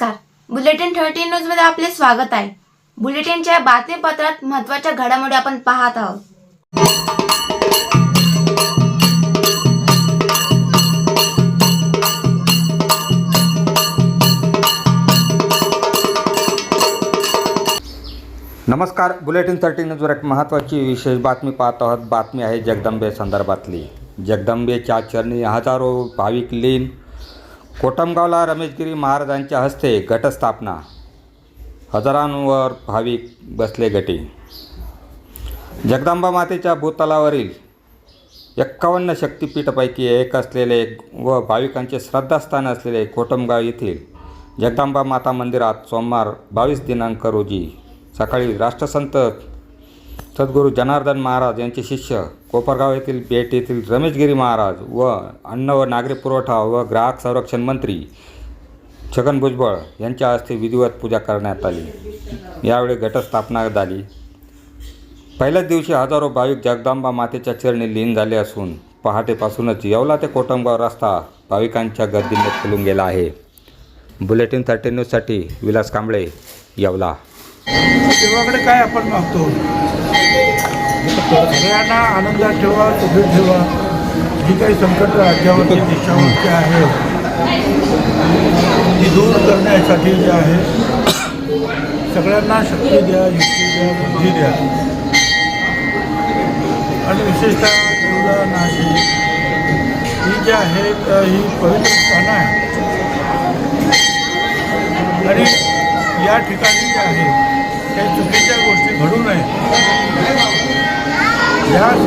नमस्कार. Bulletin thirteen न्यूजमध्ये आपले स्वागत आहे. बुलेटिनच्या बातमीपत्रात महत्त्वाच्या घडामोडी आपण पाहत आहोत. नमस्कार. बुलेटिन थर्टीन न्यूजवर एक महत्त्वाची विशेष बातमी पाहत आहोत. बातमी आहे जगदंबे संदर्भातली. जगदंबेच्या चरणी हजारो भाविक लीन कोटमगावला रमेशगिरी महाराजांच्या हस्ते घटस्थापना. हजारांवर भाविक बसले गटे. जगदंबा मातेच्या भूतलावरील एक्कावन्न शक्तिपीठापैकी एक असलेले व भाविकांचे श्रद्धास्थान असलेले कोटमगाव येथील जगदंबा माता मंदिरात सोमवार बावीस दिनांक रोजी सकाळी राष्ट्रसंत सद्गुरू जनार्दन महाराज यांचे शिष्य कोपरगाव येथील बेट येथील रमेशगिरी महाराज व अन्न व नागरी पुरवठा व ग्राहक संरक्षण मंत्री छगन भुजबळ यांच्या हस्ते विधिवत पूजा करण्यात आली. यावेळी घटस्थापना झाली. पहिल्याच दिवशी हजारो भाविक जगदांबा मातेच्या चरणी लीन झाले असून पहाटेपासूनच येवला ते कोटमगाव रस्ता भाविकांच्या गर्दीने फुलून गेला आहे. बुलेटिन थर्टी न्यूजसाठी विलास कांबळे येवला. देवाकडे काय आपण मागतो? सगळ्यांना आनंदात ठेवा सुखी ठेवा. जी काही संकट राज्यावरती देशावरती आहे ती दूर करण्यासाठी जे आहे सगळ्यांना शक्ती द्या युक्ती द्या बुद्धी द्या. आणि विशेषतः देवला नाशिक ही जी आहेत ही पवित्र स्थानं आहे. आणि या ठिकाणी जे आहे काही चुकीच्या गोष्टी घडू नये.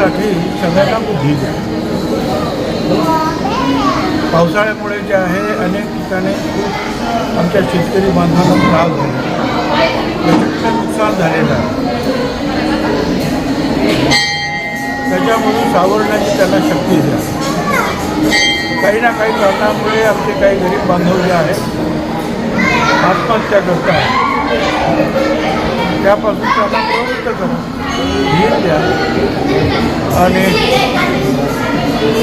यासाठी सगळ्यांना बुद्धी द्या पावसाळ्यामुळे जे आहे अनेक ठिकाणी खूप आमच्या शेतकरी बांधवांना त्रास झाला प्रचंड नुकसान झालेलं आहे. त्याच्यामधून सावरण्याची त्यांना शक्ती द्या काही ना काही कारणामुळे आमचे काही गरीब बांधव जे आहेत आत्महत्या करतात. त्यापासून त्यांना प्रवृत्त करा. आणि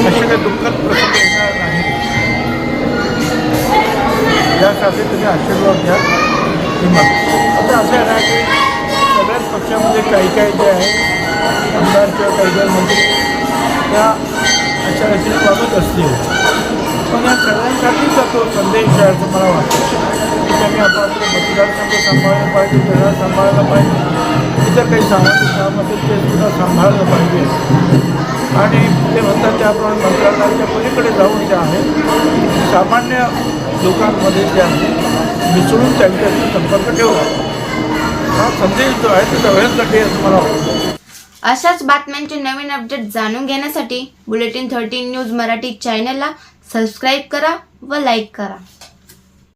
असे काही दुःखद प्रसंग येणार नाही. यासाठी तुम्ही आशीर्वाद द्या ही मागतो आता असं आहे ना की सगळ्याच पक्षामध्ये काही काही जे आहे आमदार किंवा काही काही मंत्री म्हणजे त्या अशा अशी वागत असतील. पण या सगळ्यांसाठीचा तो संदेश आहे असं मला वाटतं. की त्यांनी आपापले मतदारसंघ सांभाळले पाहिजे जिल्हा सांभाळायला पाहिजे. जर काही सामाजिक काम असेल ते सुद्धा सांभाळलं पाहिजे. आणि ते म्हणतात त्याप्रमाणे मंत्रालयाच्या पलीकडे जाऊन जे आहे सामान्य लोकांमध्ये जे आहे मिसळून त्यांच्याशी संपर्क ठेवला हा संदेश जो आहे तो सगळ्यांसाठी असं मला वाटतं. अशाच बातम्यांचे नवीन अपडेट जाणून घेण्यासाठी बुलेटिन थर्टीन न्यूज मराठी चॅनलला सबस्क्राईब करा व लाईक करा.